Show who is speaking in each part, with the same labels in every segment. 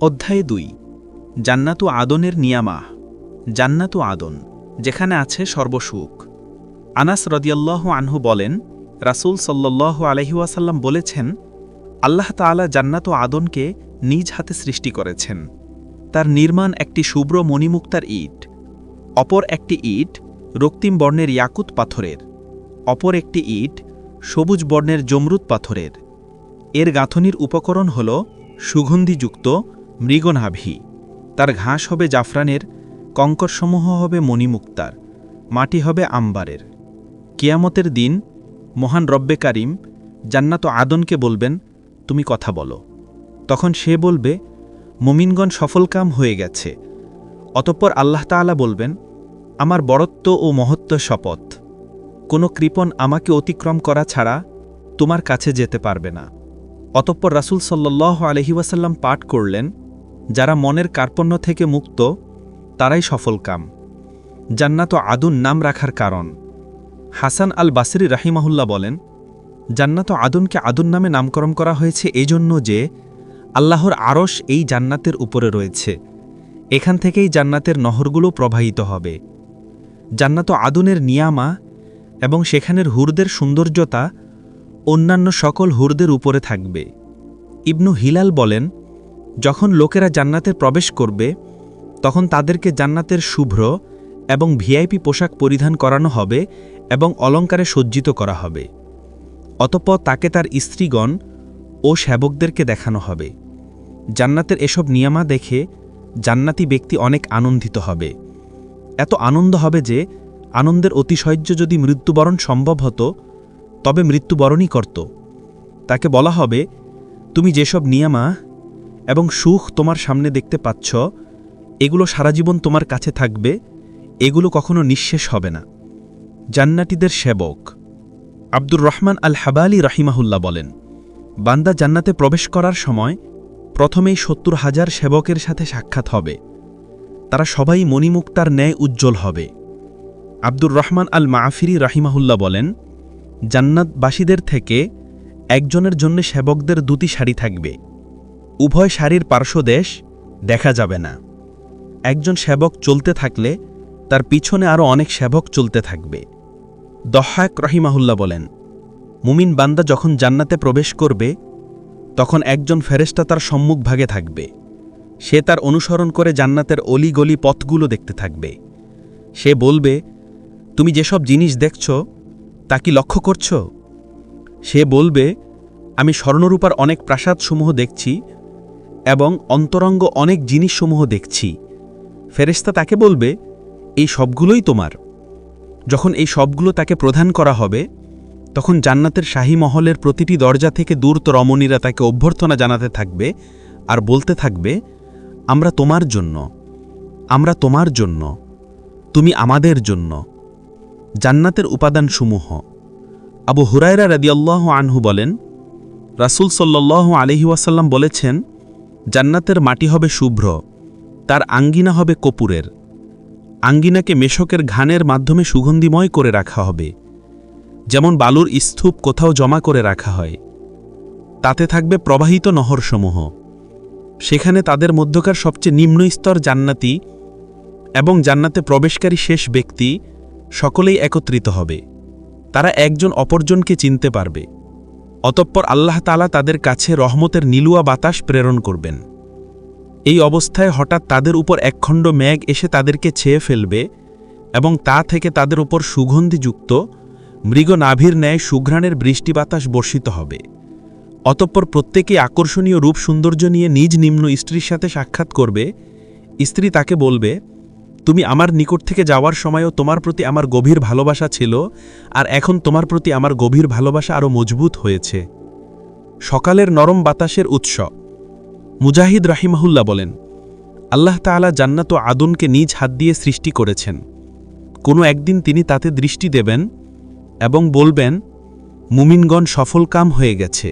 Speaker 1: অধ্যায় দুই। জান্নাতু আদনের নিয়ামা জান্নাতু আদন, যেখানে আছে সর্বসুখ। আনাস রদিয়াল্লাহ আনহু বলেন, রাসূল সাল্লাল্লাহু আলহিউসাল্লাম বলেছেন, আল্লাহ তাআলা জান্নাতু আদনকে নিজ হাতে সৃষ্টি করেছেন। তার নির্মাণ একটি শুভ্র মণিমুক্তার ইট, অপর একটি ইট রক্তিম বর্ণের ইয়াকুত পাথরের, অপর একটি ইট সবুজ বর্ণের জমরুদ পাথরের। এর গাঁথনির উপকরণ হল সুগন্ধিযুক্ত মৃগনাভি। তার ঘাস হবে জাফরানের, কঙ্করসমূহ হবে মণিমুক্তার, মাটি হবে আম্বারের। কিয়ামতের দিন মহান রব্বে কারিম জান্নাত আদনকে বলবেন, তুমি কথা বলো। তখন সে বলবে, মুমিনগণ সফলকাম হয়ে গেছে। অতঃপর আল্লাহ তাআলা বলবেন, আমার বরত্ব ও মহত্ব শপথ। কোনো কৃপণ আমাকে অতিক্রম করা ছাড়া তোমার কাছে যেতে পারবে না। অতঃপর রাসূল সাল্লাহ আলহিউসাল্লাম পাঠ করলেন যারা মনের কার্পণ্য থেকে মুক্ত, তারাই সফলকাম জান্নাত আদুন নাম রাখার কারণ। হাসান আল বাসরি রাহিমাহুল্লাহ বলেন, জান্নাত আদুনকে আদুন নামে নামকরণ করা হয়েছে এজন্য যে আল্লাহর আরশ এই জান্নাতের উপরে রয়েছে। এখান থেকেই জান্নাতের নহরগুলো প্রবাহিত হবে। জান্নাত আদুনের নিয়ামা এবং সেখানের হুরদের সৌন্দর্যতা অন্যান্য সকল হুরদের উপরে থাকবে। ইবনু হিলাল বলেন যখন লোকেরা জান্নাতে প্রবেশ করবে, তখন তাদেরকে জান্নাতের শুভ্র এবং ভিআইপি পোশাক পরিধান করানো হবে এবং অলঙ্কারে সজ্জিত করা হবে। অতঃপর তাকে তার স্ত্রীগণ ও সেবকদেরকে দেখানো হবে। জান্নাতের এসব নিয়ামা দেখে জান্নাতি ব্যক্তি অনেক আনন্দিত হবে। এত আনন্দ হবে যে আনন্দের অতিশয্য যদি মৃত্যুবরণ সম্ভব হতো, তবে মৃত্যুবরণই করত। তাকে বলা হবে, তুমি যেসব নিয়ামা এবং সুখ তোমার সামনে দেখতে পাচ্ছ, এগুলো সারা জীবন তোমার কাছে থাকবে, এগুলো কখনো নিঃশেষ হবে না। জান্নাতিদের সেবক। আব্দুর রহমান আল হাবালি রাহিমাহুল্লাহ বলেন, বান্দা জান্নাতে প্রবেশ করার সময় প্রথমেই সত্তর হাজার সেবকের সাথে সাক্ষাৎ হবে। তারা সবাই মণিমুক্তার ন্যায় উজ্জ্বল হবে। আব্দুর রহমান আল মাহফিরি রাহিমাহুল্লাহ বলেন, জান্নাতবাসীদের থেকে একজনের জন্য সেবকদের দুটি শাড়ি থাকবে। উভয় শাড়ির পার্শ্বদেশ দেখা যাবে না। একজন সেবক চলতে থাকলে তার পিছনে আরও অনেক সেবক চলতে থাকবে। দহাক রহিমাহুল্লা বলেন, মুমিন বান্দা যখন জান্নাতে প্রবেশ করবে, তখন একজন ফেরেস্তা তার সম্মুখভাগে থাকবে। সে তার অনুসরণ করে জান্নাতের অলিগলি পথগুলো দেখতে থাকবে। সে বলবে, তুমি যেসব জিনিস দেখছ, তা কি লক্ষ্য করছ? সে বলবে, আমি স্বর্ণরূপার অনেক প্রাসাদসমূহ দেখছি এবং অন্তরঙ্গ অনেক জিনিসসমূহ দেখছি। ফেরেস্তা তাকে বলবে, এই সবগুলোই তোমার। যখন এই সবগুলো তাকে প্রদান করা হবে, তখন জান্নাতের শাহী মহলের প্রতিটি দরজা থেকে দূরত রমণীরা তাকে অভ্যর্থনা জানাতে থাকবে আর বলতে থাকবে, আমরা তোমার জন্য, আমরা তোমার জন্য, তুমি আমাদের জন্য। জান্নাতের উপাদানসমূহ। আবু হুরায়রা রাদিয়াল্লাহ আনহু বলেন, রাসূল আলহি ওয়াসাল্লাম বলেছেন জান্নাতের মাটি হবে শুভ্র, তার আঙ্গিনা হবে কপুরের। আঙ্গিনাকে মেশকের ঘানের মাধ্যমে সুগন্ধিময় করে রাখা হবে, যেমন বালুর স্তূপ কোথাও জমা করে রাখা হয়। তাতে থাকবে প্রবাহিত নহরসমূহ। সেখানে তাদের মধ্যকার সবচেয়ে নিম্ন স্তর জান্নাতি এবং জান্নাতে প্রবেশকারী শেষ ব্যক্তি সকলেই একত্রিত হবে। তারা একজন অপরজনকে চিনতে পারবে। অতঃপর আল্লাহ তালা তাদের কাছে রহমতের নীলুয়া বাতাস প্রেরণ করবেন। এই অবস্থায় হঠাৎ তাদের উপর একখণ্ড মেঘ এসে তাদেরকে ছেয়ে ফেলবে এবং তা থেকে তাদের উপর সুগন্ধিযুক্ত, মৃগ নাভির ন্যায় সুঘ্রাণের বৃষ্টি বাতাস বর্ষিত হবে। অতঃপর প্রত্যেকেই আকর্ষণীয় রূপ সৌন্দর্য নিয়ে নিজ নিম্ন স্ত্রীর সাথে সাক্ষাৎ করবে। স্ত্রী তাকে বলবে তুমি আমার নিকট থেকে যাওয়ার সময়ও তোমার প্রতি আমার গভীর ভালোবাসা ছিল, আর এখন তোমার প্রতি আমার গভীর ভালোবাসা আরও মজবুত হয়েছে। সকালের নরম বাতাসের উৎস। মুজাহিদ রাহিমাহুল্লা বলেন, আল্লাহ তাআলা জান্নাত আদনকে নিজ হাত দিয়ে সৃষ্টি করেছেন। কোনো একদিন তিনি তাতে দৃষ্টি দেবেন এবং বলবেন, মুমিনগণ সফল কাম হয়ে গেছে,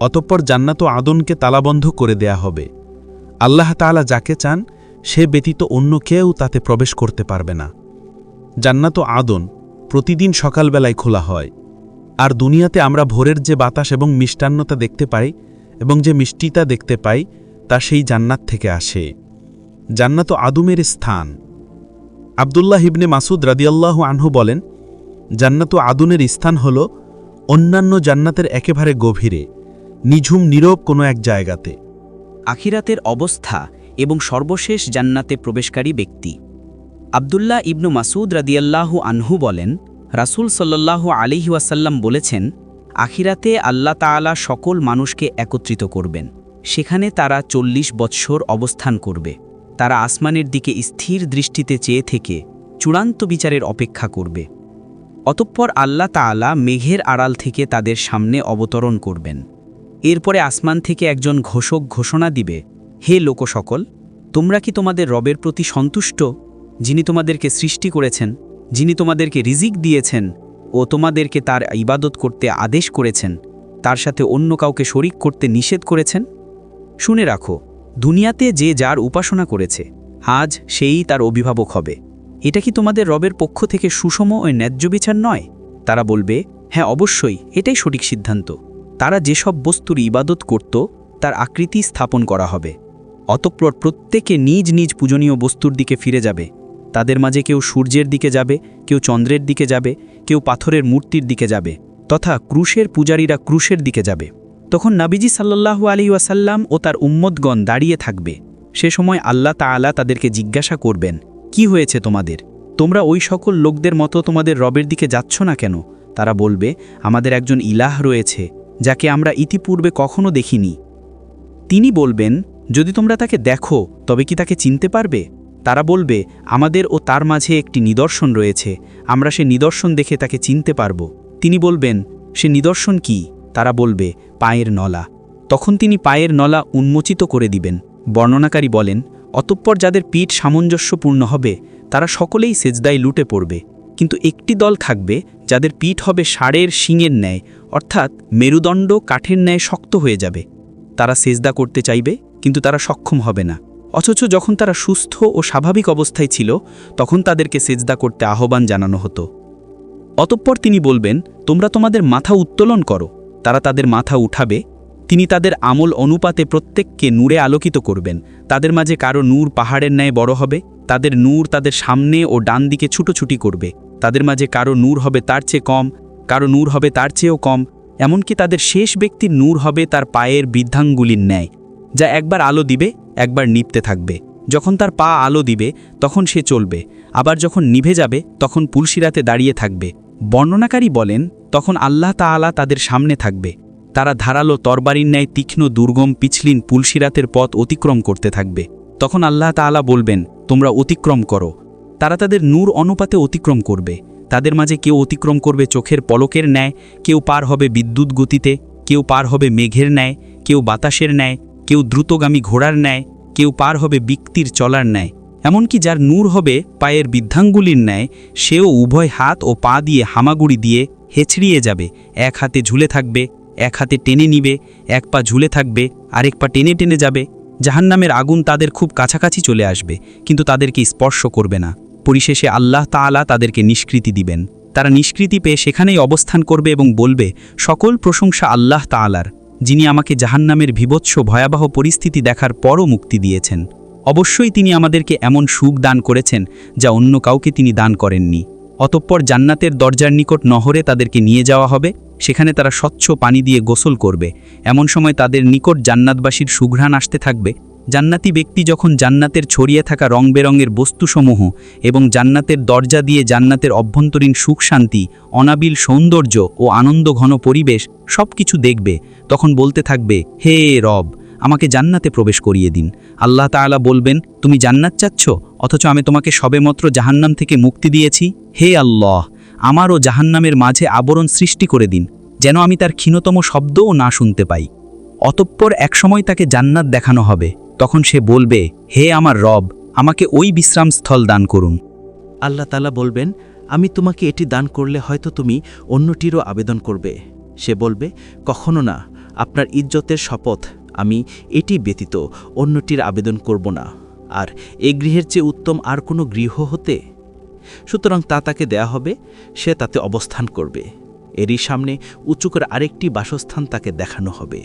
Speaker 1: অতঃপর জান্নাত আদনকে তালাবন্ধ করে দেয়া হবে। আল্লাহ তাআলা যাকে চান সে ব্যতীত অন্য কেউ তাতে প্রবেশ করতে পারবে না। জান্নাত আদন প্রতিদিন সকালবেলায় খোলা হয়। আর দুনিয়াতে আমরা ভোরের যে বাতাস এবং মিষ্টান্নতা দেখতে পাই এবং যে মিষ্টিতা দেখতে পাই, তা সেই জান্নাত থেকে আসে। জান্নাত আদুমের স্থান। আবদুল্লাহ ইবনে মাসুদ রাদিয়াল্লাহ আনহু বলেন, জান্নাত আদুনের স্থান হল অন্যান্য জান্নাতের একেবারে গভীরে, নিঝুম, নীরব কোনো এক জায়গাতে।
Speaker 2: আখিরাতের অবস্থা এবং সর্বশেষ জান্নাতে প্রবেশকারী ব্যক্তি। আবদুল্লাহ ইবনু মাসুদ রাদিয়াল্লাহু আনহু বলেন, রাসূল সাল্লাল্লাহু আলিহি ওয়াসাল্লাম বলেছেন, আখিরাতে আল্লাহ তাআলা সকল মানুষকে একত্রিত করবেন। সেখানে তারা চল্লিশ বৎসর অবস্থান করবে। তারা আসমানের দিকে স্থির দৃষ্টিতে চেয়ে থেকে চূড়ান্ত বিচারের অপেক্ষা করবে। অতঃপর আল্লাহ তাআলা মেঘের আড়াল থেকে তাদের সামনে অবতরণ করবেন। এরপরে আসমান থেকে একজন ঘোষক ঘোষণা দিবে হে লোকসকল, তোমরা কি তোমাদের রবের প্রতি সন্তুষ্ট, যিনি তোমাদেরকে সৃষ্টি করেছেন, যিনি তোমাদেরকে রিজিক দিয়েছেন ও তোমাদেরকে তার ইবাদত করতে আদেশ করেছেন, তার সাথে অন্য কাউকে শরিক করতে নিষেধ করেছেন? শুনে রাখো, দুনিয়াতে যে যার উপাসনা করেছে, আজ সেই তার অভিভাবক হবে। এটা কি তোমাদের রবের পক্ষ থেকে সুষম ও ন্যায্য বিচার নয়? তারা বলবে হ্যাঁ অবশ্যই, এটাই সঠিক সিদ্ধান্ত। তারা যেসব বস্তুর ইবাদত করত, তার আকৃতি স্থাপন করা হবে। অতঃপর প্রত্যেকে নিজ নিজ পূজনীয় বস্তুর দিকে ফিরে যাবে। তাদের মাঝে কেউ সূর্যের দিকে যাবে, কেউ চন্দ্রের দিকে যাবে, কেউ পাথরের মূর্তির দিকে যাবে, তথা ক্রুশের পূজারীরা ক্রুশের দিকে যাবে। তখন নাবিজি সাল্লাল্লাহু আলী ওয়াসাল্লাম ও তার উম্মদগণ দাঁড়িয়ে থাকবে। সে সময় আল্লাহ তাআলা তাদেরকে জিজ্ঞাসা করবেন, কি হয়েছে তোমাদের? তোমরা ওই সকল লোকদের মতো তোমাদের রবের দিকে যাচ্ছ না কেন? তারা বলবে, আমাদের একজন ইলাহ রয়েছে, যাকে আমরা ইতিপূর্বে কখনো দেখিনি। তিনি বলবেন যদি তোমরা তাকে দেখো, তবে কি তাকে চিনতে পারবে? তারা বলবে, আমাদের ও তার মাঝে একটি নিদর্শন রয়েছে, আমরা সে নিদর্শন দেখে তাকে চিনতে পারব। তিনি বলবেন, সে নিদর্শন কি? তারা বলবে, পায়ের নলা। তখন তিনি পায়ের নলা উন্মোচিত করে দিবেন। বর্ণনাকারী বলেন, অতঃপর যাদের পিঠ সামঞ্জস্যপূর্ণ হবে, তারা সকলেই সেজদায় লুটে পড়বে। কিন্তু একটি দল থাকবে, যাদের পিঠ হবে ষাঁড়ের শিঙের ন্যায়, অর্থাৎ মেরুদণ্ড কাঠের ন্যায় শক্ত হয়ে যাবে। তারা সেজদা করতে চাইবে? কিন্তু তারা সক্ষম হবে না। অথচ যখন তারা সুস্থ ও স্বাভাবিক অবস্থায় ছিল, তখন তাদেরকে সেজদা করতে আহ্বান জানানো হতো। অতঃপর তিনি বলবেন, তোমরা তোমাদের মাথা উত্তোলন করো। তারা তাদের মাথা উঠাবে। তিনি তাদের আমল অনুপাতে প্রত্যেককে নূরে আলোকিত করবেন। তাদের মাঝে কারও নূর পাহাড়ের ন্যায় বড় হবে। তাদের নূর তাদের সামনে ও ডান দিকে ছুটোছুটি করবে। তাদের মাঝে কারও নূর হবে তার চেয়ে কম, কারও নূর হবে তার চেয়েও কম। এমনকি তাদের শেষ ব্যক্তির নূর হবে তার পায়ের বৃদ্ধাঙ্গুলির ন্যায়। যা একবার আলো দিবে, একবার নিপতে থাকবে। যখন তার পা আলো দিবে, তখন সে চলবে। আবার যখন নিভে যাবে, তখন পুলসিরাতে দাঁড়িয়ে থাকবে। বর্ণনাকারী বলেন, তখন আল্লাহ তাআলা তাদের সামনে থাকবে। তারা ধারালো তরবারির ন্যায় তীক্ষ্ণ, দুর্গম, পিছলিন পুলসিরাতের পথ অতিক্রম করতে থাকবে। তখন আল্লাহ তাআলা বলবেন, তোমরা অতিক্রম করো। তারা তাদের নূর অনুপাতে অতিক্রম করবে। তাদের মাঝে কেউ অতিক্রম করবে চোখের পলকের ন্যায়, কেউ পার হবে বিদ্যুৎ গতিতে, কেউ পার হবে মেঘের ন্যায়, কেউ বাতাসের ন্যায় কেউ দ্রুতগামী ঘোড়ার ন্যায়, কেউ পার হবে বিক্তির চলার ন্যায়। এমনকি যার নূর হবে পায়ের বৃদ্ধাঙ্গুলির ন্যায়, সেও উভয় হাত ও পা দিয়ে হামাগুড়ি দিয়ে হেছড়িয়ে যাবে। এক হাতে ঝুলে থাকবে, এক হাতে টেনে নিবে, এক পা ঝুলে থাকবে, আরেক পা টেনে টেনে যাবে। জাহান্নামের আগুন তাদের খুব কাছাকাছি চলে আসবে, কিন্তু তাদেরকে স্পর্শ করবে না। পরিশেষে আল্লাহ তাআলা তাদেরকে নিষ্কৃতি দিবেন। তারা নিষ্কৃতি পেয়ে সেখানেই অবস্থান করবে এবং বলবে, সকল প্রশংসা আল্লাহ তাআলার। যিনি আমাকে জাহান্নামের বিভৎস ভয়াবহ পরিস্থিতি দেখার পরও মুক্তি দিয়েছেন। অবশ্যই তিনি আমাদেরকে এমন সুখ দান করেছেন, যা অন্য কাউকে তিনি দান করেননি। অতঃপর জান্নাতের দরজার নিকট নহরে তাদেরকে নিয়ে যাওয়া হবে, সেখানে তারা স্বচ্ছ পানি দিয়ে গোসল করবে। এমন সময় তাদের নিকট জান্নাতবাসীর সুঘ্রাণ আসতে থাকবে। জান্নাতি ব্যক্তি যখন জান্নাতের ছড়িয়ে থাকা রং বেরঙের বস্তুসমূহ এবং জান্নাতের দরজা দিয়ে জান্নাতের অভ্যন্তরীণ সুখ শান্তি, অনাবিল সৌন্দর্য ও আনন্দঘন পরিবেশ সব কিছু দেখবে তখন বলতে থাকবে, হে রব, আমাকে জান্নাতে প্রবেশ করিয়ে দিন। আল্লাহ তাআলা বলবেন, তুমি জান্নাত চাচ্ছ? অথচ আমি তোমাকে সবেমাত্র জাহান্নাম থেকে মুক্তি দিয়েছি? হে আল্লাহ, আমারও জাহান্নামের মাঝে আবরণ সৃষ্টি করে দিন, যেন আমি তার ক্ষীণতম শব্দও না শুনতে পাই। অতঃপর একসময় তাকে জান্নাত দেখানো হবে। তখন সে বলবে, হে আমার রব, আমাকে ওই বিশ্রামস্থল দান করুন।
Speaker 3: আল্লাহ তালা বলবেন, আমি তোমাকে এটি দান করলে হয়তো তুমি অন্যটিরও আবেদন করবে। সে বলবে, কখনো না। আপনার ইজ্জতের শপথ, আমি এটি ব্যতীত অন্যটির আবেদন করব না। আর এ গৃহের চেয়ে উত্তম আর কোনো গৃহ হতে? সুতরাং তা তাকে দেয়া হবে, সে তাতে অবস্থান করবে।
Speaker 2: এরই সামনে উঁচু করে আরেকটি বাসস্থান তাকে দেখানো হবে।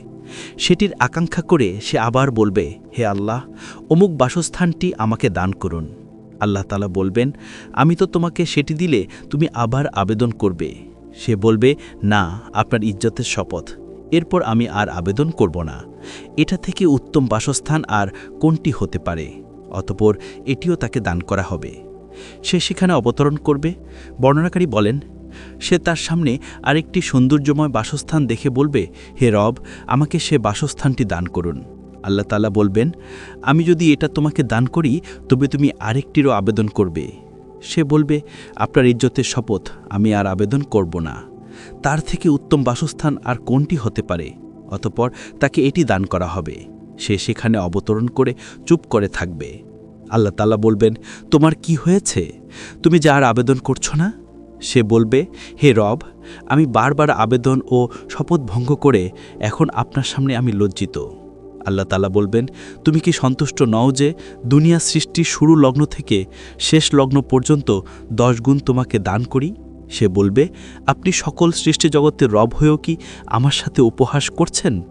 Speaker 2: সেটির আকাঙ্ক্ষা করে সে আবার বলবে, হে আল্লাহ, অমুক বাসস্থানটি আমাকে দান করুন। আল্লাহ তালা বলবেন, আমি তো তোমাকে সেটি দিলে তুমি আবার আবেদন করবে। সে বলবে, না, আপনার ইজ্জতের শপথ এরপর আমি আর আবেদন করব না। এটা থেকে উত্তম বাসস্থান আর কোনটি হতে পারে? অতপর এটিও তাকে দান করা হবে। সে সেখানে অবতরণ করবে। বর্ণনাকারী বলেন, সে তার সামনে আরেকটি সৌন্দর্যময় বাসস্থান দেখে বলবে, হে রব, আমাকে সে বাসস্থানটি দান করুন আল্লাহ তালা বলবেন, আমি যদি এটা তোমাকে দান করি, তবে তুমি আরেকটিরও আবেদন করবে সে বলবে, আপনার ইজ্জতের শপথ, আমি আর আবেদন করব না তার থেকে উত্তম বাসস্থান আর কোনটি হতে পারে? অতপর তাকে এটি দান করা হবে। সে সেখানে অবতরণ করে চুপ করে থাকবে। আল্লাহ তালা বলবেন, তোমার কি হয়েছে? তুমি যা আর আবেদন করছ না? সে বলবে, হে রব, আমি বারবার আবেদন ও শপথ ভঙ্গ করে এখন আপনার সামনে আমি লজ্জিত। আল্লাহ তালা বলবেন, তুমি কি সন্তুষ্ট নও যে দুনিয়া সৃষ্টির শুরু লগ্ন থেকে শেষ লগ্ন পর্যন্ত দশ গুণ তোমাকে দান করি? সে বলবে, আপনি সকল সৃষ্টি জগতের রব হয়েও কি আমার সাথে উপহাস করছেন?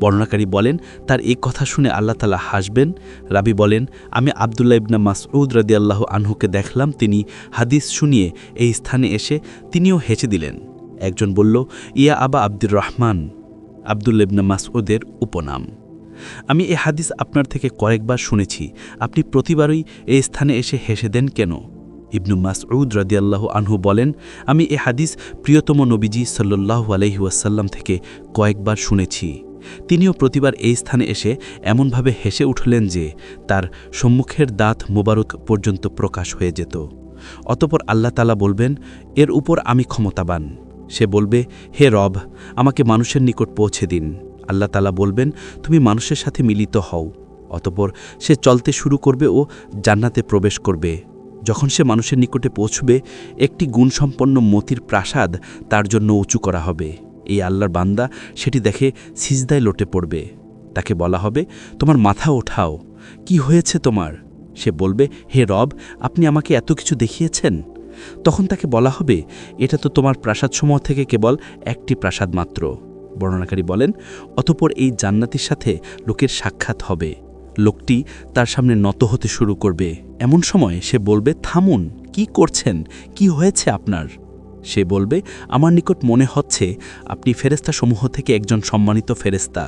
Speaker 2: বর্ণনাকারী বলেন, তার এই কথা শুনে আল্লাহ তালা হাসবেন। রাবি বলেন, আমি আবদুল্লাহ ইবনা মাসউদ রাদি আল্লাহ আনহুকে দেখলাম, তিনি হাদিস শুনিয়ে এই স্থানে এসে তিনিও হেসে দিলেন। একজন বলল, ইয়া আবা আব্দুর রহমান। আবদুল্লা ইবনা মাসউদের উপনাম। আমি এ হাদিস আপনার থেকে কয়েকবার শুনেছি। আপনি প্রতিবারই এই স্থানে এসে হেসে দেন কেন? ইবনু মাসউদ রাদিয়াল্লাহু আনহু বলেন, আমি এ হাদিস প্রিয়তম নবীজি সাল্লাল্লাহু আলাইহি ওয়াসাল্লাম থেকে কয়েকবার শুনেছি। তিনিও প্রতিবার এই স্থানে এসে এমনভাবে হেসে উঠলেন যে, তার সম্মুখের দাঁত মোবারক পর্যন্ত প্রকাশ হয়ে যেত। অতপর আল্লাহ তালা বলবেন, এর উপর আমি ক্ষমতাবান। সে বলবে, হে রব, আমাকে মানুষের নিকট পৌঁছে দিন। আল্লাহ তালা বলবেন, তুমি মানুষের সাথে মিলিত হও। অতপর সে চলতে শুরু করবে ও জান্নাতে প্রবেশ করবে। যখন সে মানুষের নিকটে পৌঁছবে, একটি গুণসম্পন্ন মতির প্রাসাদ তার জন্য উঁচু করা হবে। এই আল্লাহর বান্দা সেটি দেখে সিজদায় লোটে পড়বে। তাকে বলা হবে, তোমার মাথা ওঠাও। কি হয়েছে তোমার? সে বলবে, হে রব, আপনি আমাকে এত কিছু দেখিয়েছেন? তখন তাকে বলা হবে, এটা তো তোমার প্রাসাদসমূহ থেকে কেবল একটি প্রাসাদ মাত্র। বর্ণনাকারী বলেন, অতপর এই জান্নাতির সাথে লোকের সাক্ষাৎ হবে। লোকটি তার সামনে নত হতে শুরু করবে। এমন সময় সে বলবে, থামুন, কি করছেন? কি হয়েছে আপনার? সে বলবে, আমার নিকট মনে হচ্ছে আপনি ফেরেস্তা সমূহ থেকে একজন সম্মানিত ফেরেস্তা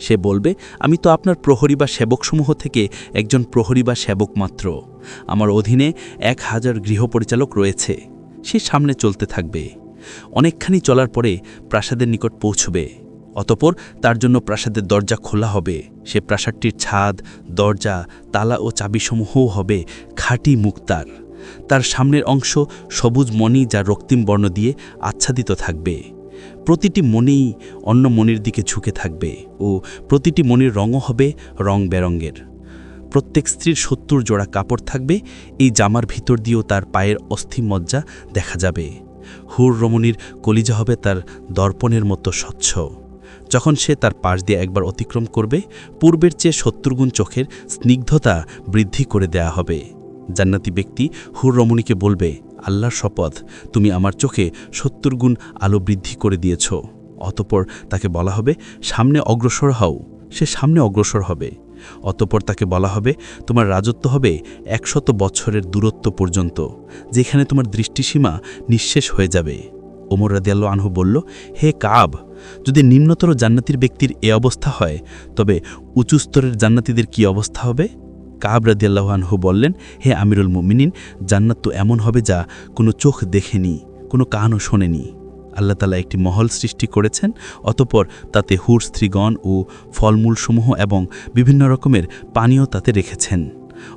Speaker 2: সে বলবে, আমি তো আপনার প্রহরী বা সেবকসমূহ থেকে একজন প্রহরী বা সেবক মাত্র। আমার অধীনে এক হাজার গৃহপরিচালক রয়েছে। সে সামনে চলতে থাকবে। অনেকখানি চলার পরে প্রাসাদের নিকট পৌঁছবে। অতপর তার জন্য প্রাসাদের দরজা খোলা হবে। সে প্রাসাদটির ছাদ, দরজা, তালা ও চাবিসমূহও হবে খাঁটি মুক্তার। তার সামনের অংশ সবুজ মণি যা রক্তিম বর্ণ দিয়ে আচ্ছাদিত থাকবে। প্রতিটি মণিই অন্য মণির দিকে ঝুঁকে থাকবে ও প্রতিটি মণির রঙও হবে রং বেরঙ্গের প্রত্যেক স্ত্রীর সত্তর জোড়া কাপড় থাকবে, এই জামার ভিতর দিয়েও তার পায়ের অস্থি মজ্জা দেখা যাবে। হুর রমণীর কলিজা হবে তার দর্পণের মতো স্বচ্ছ। যখন সে তার পাশ দিয়ে একবার অতিক্রম করবে, পূর্বের চেয়ে সত্তর গুণ চোখের স্নিগ্ধতা বৃদ্ধি করে দেয়া হবে। জান্নাতি ব্যক্তি হুর রমণীকে বলবে, আল্লাহর শপথ, তুমি আমার চোখে সত্তর গুণ আলো বৃদ্ধি করে দিয়েছ। অতপর তাকে বলা হবে, সামনে অগ্রসর হও। সে সামনে অগ্রসর হবে। অতপর তাকে বলা হবে, তোমার রাজত্ব হবে একশত বছরের দূরত্ব পর্যন্ত, যেখানে তোমার দৃষ্টিসীমা নিঃশেষ হয়ে যাবে। ওমর রাদিয়াল্ল আনহু বলল, হে কাব যদি নিম্নতর জান্নাতির ব্যক্তির এ অবস্থা হয়, তবে উঁচু স্তরের জান্নাতিদের কি অবস্থা হবে? কাব রাদিয়াল্লাহ আনহু বললেন, হে আমিরুল মুমিনিন, জান্নাত তো এমন হবে যা কোনো চোখ দেখেনি, কোনো কানও শোনেনি। আল্লাহ তালা একটি মহল সৃষ্টি করেছেন, অতপর তাতে হুর, স্ত্রীগণ ও ফলমূলসমূহ এবং বিভিন্ন রকমের পানীয় তাতে রেখেছেন।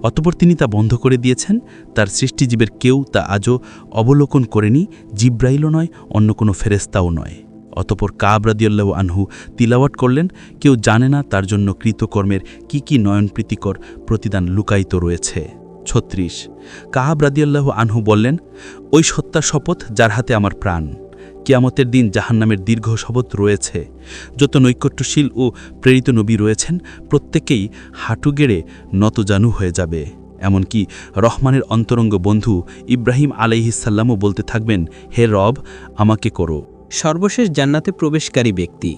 Speaker 2: অতপর তিনি তা বন্ধ করে দিয়েছেন। তার সৃষ্টিজীবের কেউ তা আজও অবলোকন করেনি, জিব্রাইলও নয়, অন্য কোনো ফেরেস্তাও নয়। অতপর কাব রাদিয়াল্লাহ আনহু তিলাওয়াট করলেন, কেউ জানে না তার জন্য কৃতকর্মের কি কি নয়নপ্রীতিকর প্রতিদান লুকায়িত রয়েছে। ছত্রিশ কাহাব রাদিয়াল্লাহ আনহু বললেন, ওই সত্তা শপথ যার হাতে আমার প্রাণ। কিয়ামতের দিন জাহান্নামের দীর্ঘ শপথ রয়েছে। যত নৈকট্যশীল ও প্রেরিত নবী রয়েছেন, প্রত্যেকেই হাঁটু গেড়ে নতজানু হয়ে যাবে। এমনকি রহমানের অন্তরঙ্গ বন্ধু ইব্রাহিম আলাইহিসাল্লামও বলতে থাকবেন, হে রব, আমাকে করো।
Speaker 4: সর্বশেষ জান্নাতে প্রবেশকারী ব্যক্তি।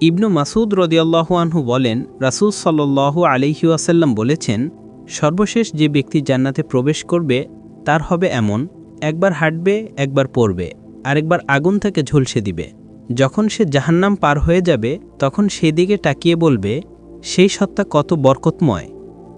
Speaker 4: ইবনু মাসুদ রদিয়াল্লাহু আনহু বলেন, রাসূল সাল্লাল্লাহু আলাইহি ওয়াসাল্লাম বলেছেন, সর্বশেষ যে ব্যক্তি জান্নাতে প্রবেশ করবে, তার হবে এমন, একবার হাঁটবে, একবার পড়বে, আরেকবার আগুন থেকে ঝলসে দিবে। যখন সে জাহান্নাম পার হয়ে যাবে, তখন সেদিকে তাকিয়ে বলবে, সেই সত্তা কত বরকতময়,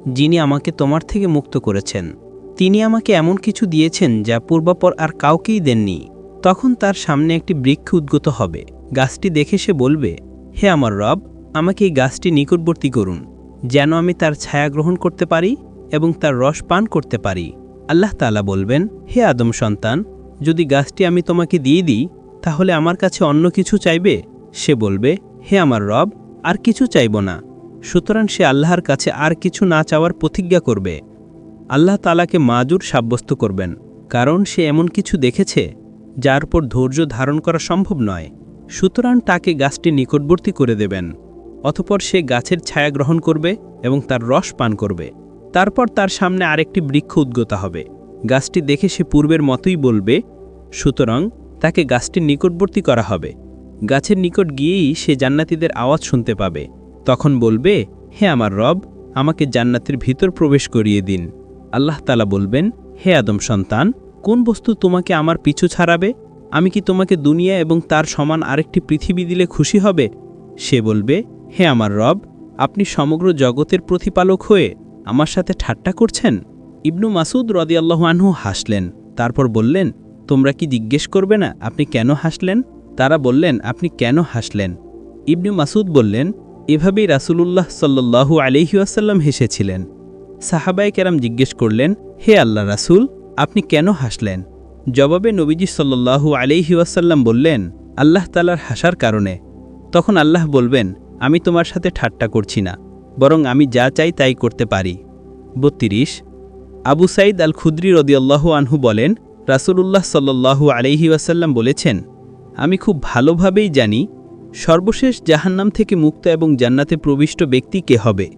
Speaker 4: যিনি আমাকে তোমার থেকে মুক্ত করেছেন। তিনি আমাকে এমন কিছু দিয়েছেন যা পূর্বাপর আর কাউকেই দেননি। তখন তার সামনে একটি বৃক্ষ উদ্গত হবে। গাছটি দেখে সে বলবে, হে আমার রব, আমাকে এই গাছটি নিকটবর্তী করুন, যেন আমি তার ছায়া গ্রহণ করতে পারি এবং তার রস পান করতে পারি। আল্লাহ তালা বলবেন, হে আদম সন্তান, যদি গাছটি আমি তোমাকে দিয়ে দিই, তাহলে আমার কাছে অন্য কিছু চাইবে? সে বলবে, হে আমার রব, আর কিছু চাইব না। সুতরাং সে আল্লাহর কাছে আর কিছু না চাওয়ার প্রতিজ্ঞা করবে। আল্লাহ তালাকে মাজুর সাব্যস্ত করবেন, কারণ সে এমন কিছু দেখেছে যার উপর ধৈর্য ধারণ করা সম্ভব নয়। সুতরাং তাকে গাছটি নিকটবর্তী করে দেবেন, অতপর সে গাছের ছায়া গ্রহণ করবে এবং তার রস পান করবে। তারপর তার সামনে আরেকটি বৃক্ষ উদ্গত হবে। গাছটি দেখে সে পূর্বের মতোই বলবে, সুতরাং তাকে গাছটির নিকটবর্তী করা হবে। গাছের নিকট গিয়েই সে জান্নাতিদের আওয়াজ শুনতে পাবে। তখন বলবে, হে আমার রব, আমাকে জান্নাতের ভিতর প্রবেশ করিয়ে দিন। আল্লাহ তালা বলবেন, হে আদম সন্তান কোন বস্তু তোমাকে আমার পিছু ছাড়াবে? আমি কি তোমাকে দুনিয়া এবং তার সমান আরেকটি পৃথিবী দিলে খুশি হবে? সে বলবে, হে আমার রব, আপনি সমগ্র জগতের প্রতিপালক হয়ে আমার সাথে ঠাট্টা করছেন? ইবনু মাসুদ রদিয়াল্লাহ আনহু হাসলেন, তারপর বললেন, তোমরা কি জিজ্ঞেস করবে না আপনি কেন হাসলেন? তারা বললেন, আপনি কেন হাসলেন? ইবনু মাসুদ বললেন, এভাবেই রাসূলুল্লাহ সাল্লাল্লাহু আলিহাসাল্লাম হেসেছিলেন। সাহাবাই কেরাম জিজ্ঞেস করলেন, হে আল্লাহ রাসূল আপনি কেন হাসলেন? জবাবে নবীজি সাল্লাল্লাহু আলাইহি ওয়াসাল্লাম বললেন, আল্লাহ তালার হাসার কারণে। তখন আল্লাহ বলবেন, আমি তোমার সাথে ঠাট্টা করছি না, বরং আমি যা চাই তাই করতে পারি। বত্রিশ, আবু সাইদ আল খুদ্রি রদিয়াল্লাহু আনহু বলেন, রাসূলুল্লাহ সাল্লাল্লাহু আলাইহি ওয়াসাল্লাম বলেছেন, আমি খুব ভালোভাবেই জানি, সর্বশেষ জাহান্নাম থেকে মুক্ত এবং জান্নাতে প্রবিষ্ট ব্যক্তি কে হবে।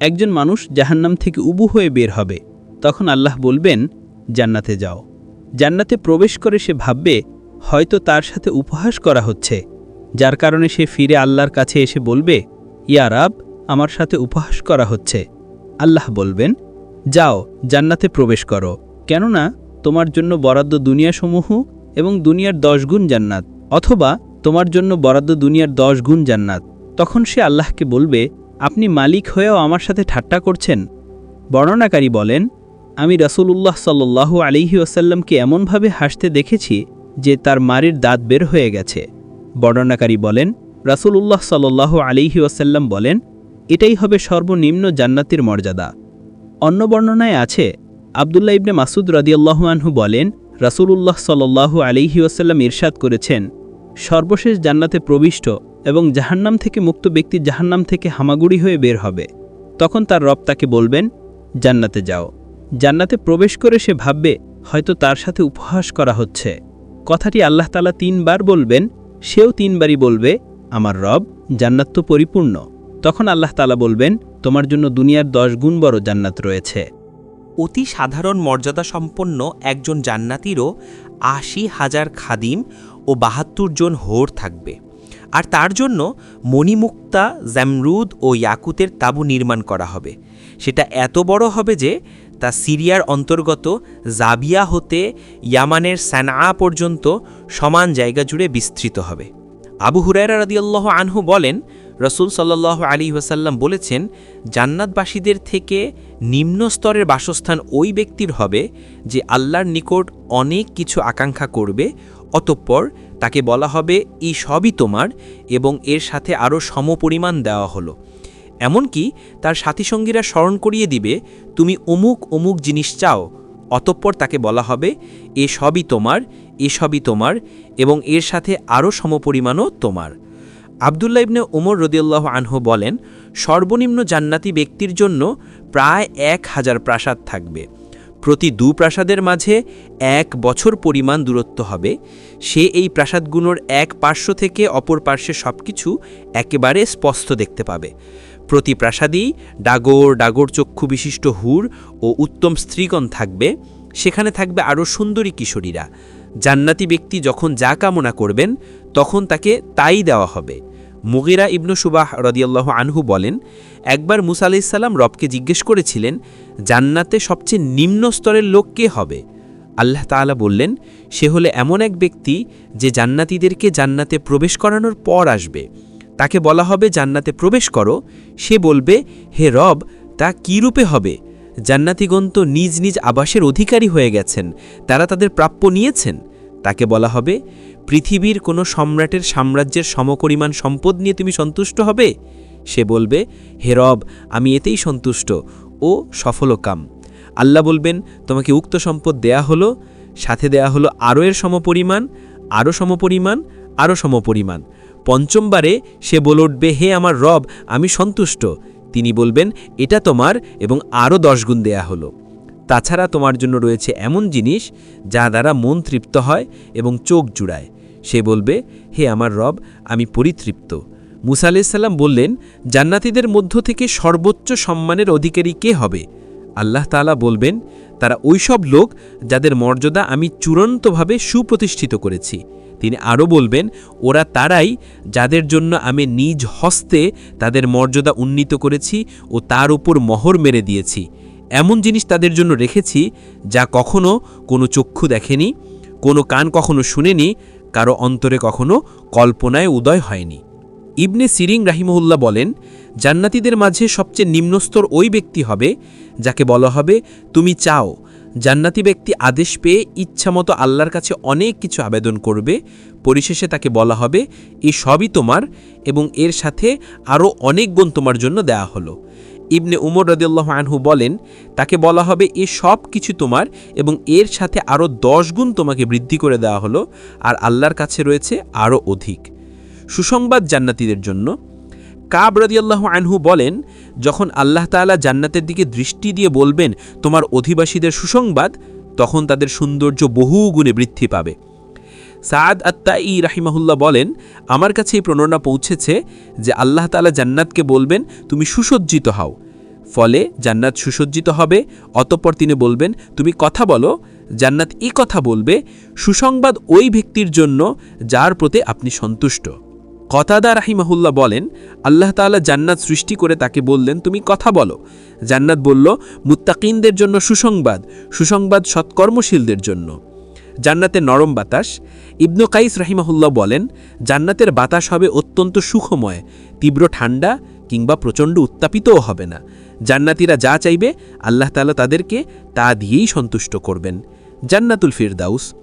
Speaker 4: একজন মানুষ জাহান্নাম থেকে উবু হয়ে বের হবে। তখন আল্লাহ বলবেন জান্নাতে যাও। জান্নাতে প্রবেশ করে সে ভাববে, হয়তো তার সাথে উপহাস করা হচ্ছে। যার কারণে সে ফিরে আল্লাহর কাছে এসে বলবে, ইয়া রাব, আমার সাথে উপহাস করা হচ্ছে। আল্লাহ বলবেন, যাও, জান্নাতে প্রবেশ করো। কেননা তোমার জন্য বরাদ্দ দুনিয়াসমূহ এবং দুনিয়ার দশ গুণ জান্নাত, অথবা তোমার জন্য বরাদ্দ দুনিয়ার দশ গুণ জান্নাত। তখন সে আল্লাহকে বলবে, আপনি মালিক হয়েও আমার সাথে ঠাট্টা করছেন? বর্ণনাকারী বলেন আমি রাসূলুল্লাহ সাল্লাল্লাহু আলিহি ওসাল্লামকে এমনভাবে হাসতে দেখেছি যে তার মারির দাঁত বের হয়ে গেছে। বর্ণনাকারী বলেন, রাসূলুল্লাহ সাল্লাল্লাহু আলিহি ওসাল্লাম বলেন, এটাই হবে সর্বনিম্ন জান্নাতির মর্যাদা। অন্য বর্ণনায় আছে, আবদুল্লাহ ইবনে মাসুদ আনহু বলেন, রাসূলুল্লাহ সাল্লাল্লাহু আলিহি ওসাল্লাম ইরশাদ করেছেন, সর্বশেষ জান্নাতে প্রবিষ্ট এবং জাহান্নাম থেকে মুক্ত ব্যক্তি জাহান্নাম থেকে হামাগুড়ি হয়ে বের হবে। তখন তার রব তাকে বলবেন, জান্নাতে যাও। জান্নাতে প্রবেশ করে সে ভাববে, হয়তো তার সাথে উপহাস করা হচ্ছে। কথাটি আল্লাহ তালা তিনবার বলবেন, সেও তিনবারই বলবে, আমার রব জান্নাত তো পরিপূর্ণ। তখন আল্লাহ তালা বলবেন, তোমার জন্য দুনিয়ার দশ গুণ বড় জান্নাত রয়েছে।
Speaker 5: অতি সাধারণ মর্যাদা সম্পন্ন একজন জান্নাতিরও আশি হাজার খাদিম ও বাহাত্তর জন হোর থাকবে। আর তার জন্য মণিমুক্তা জ্যামরুদ ও ইয়াকুতের তাঁবু নির্মাণ করা হবে। সেটা এত বড় হবে যে তা সিরিয়ার অন্তর্গত জাবিয়া হতে ইয়ামানের স্যানা পর্যন্ত সমান জায়গা জুড়ে বিস্তৃত হবে। আবু হুরায়রা রাদিয়াল্লাহ আনহু বলেন, রসুল সাল্লাহ আলী ওয়াসাল্লাম বলেছেন, জান্নাতবাসীদের থেকে নিম্ন স্তরের বাসস্থান ওই ব্যক্তির হবে যে আল্লাহর নিকট অনেক কিছু আকাঙ্ক্ষা করবে, অতঃপর তাকে বলা হবে, এই সবই তোমার এবং এর সাথে আরও সমপরিমাণ দেওয়া হলো। এমনকি তার সাথীসঙ্গীরা স্মরণ করিয়ে দিবে, তুমি অমুক অমুক জিনিস চাও, অতঃপর তাকে বলা হবে, এ সবই তোমার, এ সবই তোমার, এবং এর সাথে আরও সমপরিমাণও তোমার। আবদুল্লাহ ইবনে ওমর রদিয়াল্লাহ আনহু বলেন, সর্বনিম্ন জান্নাতি ব্যক্তির জন্য প্রায় এক হাজার প্রাসাদ থাকবে। প্রতি দু প্রাসাদের মাঝে এক বছর পরিমাণ দূরত্ব হবে। সে এই প্রাসাদগুলোর এক পার্শ্ব থেকে অপর পার্শ্বে সব কিছু একেবারে স্পষ্ট দেখতে পাবে। প্রতি প্রাসাদেই ডাগর ডাগর চক্ষু বিশিষ্ট হুর ও উত্তম স্ত্রীগণ থাকবে। সেখানে থাকবে আরও সুন্দরী কিশোরীরা।
Speaker 4: জান্নাতি ব্যক্তি যখন যা কামনা করবেন, তখন তাকে তাই দেওয়া হবে। মুগিরা ইবনু সুবাহ রদিয়াল্লাহ আনহু বলেন, একবার মুসা আলাইসাল্লাম রবকে জিজ্ঞেস করেছিলেন, জান্নাতে সবচেয়ে নিম্ন স্তরের লোক কে হবে? আল্লাহ তাআলা বললেন, সে হলে এমন এক ব্যক্তি যে জান্নাতীদেরকে জান্নাতে প্রবেশ করানোর পর আসবে। তাকে বলা হবে, জান্নাতে প্রবেশ করো। সে বলবে, হে রব, তা কী রূপে হবে? জান্নাতিগণ তো নিজ নিজ আবাসের অধিকারী হয়ে গেছেন, তারা তাদের প্রাপ্য নিয়েছেন। তাকে বলা হবে, পৃথিবীর কোনো সম্রাটের সাম্রাজ্যের সমপরিমাণ সম্পদ নিয়ে তুমি সন্তুষ্ট হবে? সে বলবে, হে রব, আমি এতেই সন্তুষ্ট ও সফলকাম। আল্লাহ বলবেন, তোমাকে উক্ত সম্পদ দেয়া হলো, সাথে দেয়া হলো আরও এর সমপরিমাণ আরও সমপরিমাণ আরও সমপরিমাণ। পঞ্চমবারে সে বলে উঠবে, হে আমার রব, আমি সন্তুষ্ট। তিনি বলবেন, এটা তোমার এবং আরও গুণ দেয়া হলো। তাছাড়া তোমার জন্য রয়েছে এমন জিনিস যা দ্বারা মন তৃপ্ত হয় এবং চোখ জুড়ায়। সে বলবে, হে আমার রব, আমি পরিতৃপ্ত। মুসা বললেন, জান্নাতিদের মধ্য থেকে সর্বোচ্চ সম্মানের অধিকারী কে হবে? আল্লাহ তাআলা বলবেন, তারা ওইসব লোক যাদের মর্যাদা আমি চূড়ান্তভাবে সুপ্রতিষ্ঠিত করেছি। তিনি আরও বলবেন, ওরা তারাই যাদের জন্য আমি নিজ হস্তে তাদের মর্যাদা উন্নীত করেছি ও তার উপর মহর মেরে দিয়েছি। এমন জিনিস তাদের জন্য রেখেছি যা কখনো কোনো চক্ষু দেখেনি, কোনো কান কখনো শুনেনি, কারও অন্তরে কখনো কল্পনায় উদয় হয়নি। ইবনে সিরিং রাহিমহুল্লাহ বলেন, জান্নাতিদের মাঝে সবচেয়ে নিম্নস্তর ওই ব্যক্তি হবে যাকে বলা হবে, তুমি চাও জান্নাতি ব্যক্তি আদেশ পেয়ে ইচ্ছামতো আল্লাহর কাছে অনেক কিছু আবেদন করবে। পরিশেষে তাকে বলা হবে, এ সবই তোমার এবং এর সাথে আরও অনেক গুণ তোমার জন্য দেয়া হলো। ইবনে উমর রদিয়াল্লাহ আনহু বলেন, তাকে বলা হবে, এ সব কিছু তোমার এবং এর সাথে আরও দশ গুণ তোমাকে বৃদ্ধি করে দেওয়া হলো, আর আল্লাহর কাছে রয়েছে আরও অধিক। সুসংবাদ জান্নাতীদের জন্য। কাব রদিয়াল্লাহ আনহু বলেন যখন আল্লাহ তাআলা জান্নাতের দিকে দৃষ্টি দিয়ে বলবেন তোমার অধিবাসীদের সুসংবাদ, তখন তাদের সৌন্দর্য বহু গুণে বৃদ্ধি পাবে। সাদ আত্মা ই রাহিমাহুল্লাহ বলেন, আমার কাছে এই প্রণনা পৌঁছেছে যে আল্লাহ তাআলা জান্নাতকে বলবেন, তুমি সুসজ্জিত হও। ফলে জান্নাত সুসজ্জিত হবে, অতঃপর তিনি বলবেন, তুমি কথা বলো, জান্নাত এ কথা বলবে, সুসংবাদ ওই ব্যক্তির জন্য যার প্রতি আপনি সন্তুষ্ট। কতাদা রাহিমাহুল্লাহ বলেন, আল্লাহ তাআলা জান্নাত সৃষ্টি করে তাকে বললেন, তুমি কথা বলো। জান্নাত বলল, মুত্তাকিনদের জন্য সুসংবাদ সুসংবাদ সৎকর্মশীলদের জন্য। জান্নাতের নরম বাতাস। ইবনু কাইস রাহিমাহুল্লাহ বলেন, জান্নাতের বাতাস হবে অত্যন্ত সুখময়, তীব্র ঠান্ডা কিংবা প্রচণ্ড উত্তাপিতও হবে না। জান্নাতিরা যা চাইবে, আল্লাহ তাআলা তাদেরকে তা দিয়েই সন্তুষ্ট করবেন। জান্নাতুল ফিরদাউস।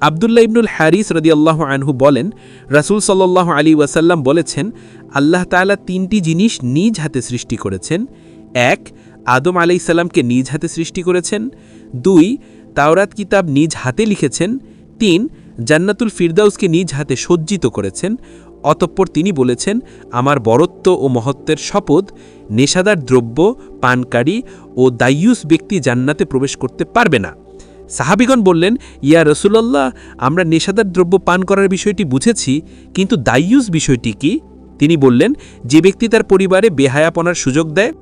Speaker 4: আবদুল্লাহ ইবনুল হ্যারিস রদিয়াল্লাহ আনহু বলেন, রাসূল সাল্লাহ আলী ওয়াসাল্লাম বলেছেন, আল্লাহ তাআলা তিনটি জিনিস নিজ হাতে সৃষ্টি করেছেন। এক, আদম আলাইসাল্লামকে নিজ হাতে সৃষ্টি করেছেন। দুই, তাওরাত কিতাব নিজ হাতে লিখেছেন। তিন, জান্নাতুল ফিরদাউসকে নিজ হাতে সজ্জিত করেছেন। অতঃপর তিনি বলেছেন, আমার বরত্ব ও মহত্বের শপথ নেশাদার দ্রব্য, পানকারী ও দায়ুস ব্যক্তি জান্নাতে প্রবেশ করতে পারবে না। সাহাবিগণ বললেন, ইয়া রসুলল্লাহ, আমরা নেশাদার দ্রব্য পান করার বিষয়টি বুঝেছি, কিন্তু দায়ুস বিষয়টি কি? তিনি বললেন, যে ব্যক্তি তার পরিবারে বেহায়াপনার সুযোগ দেয়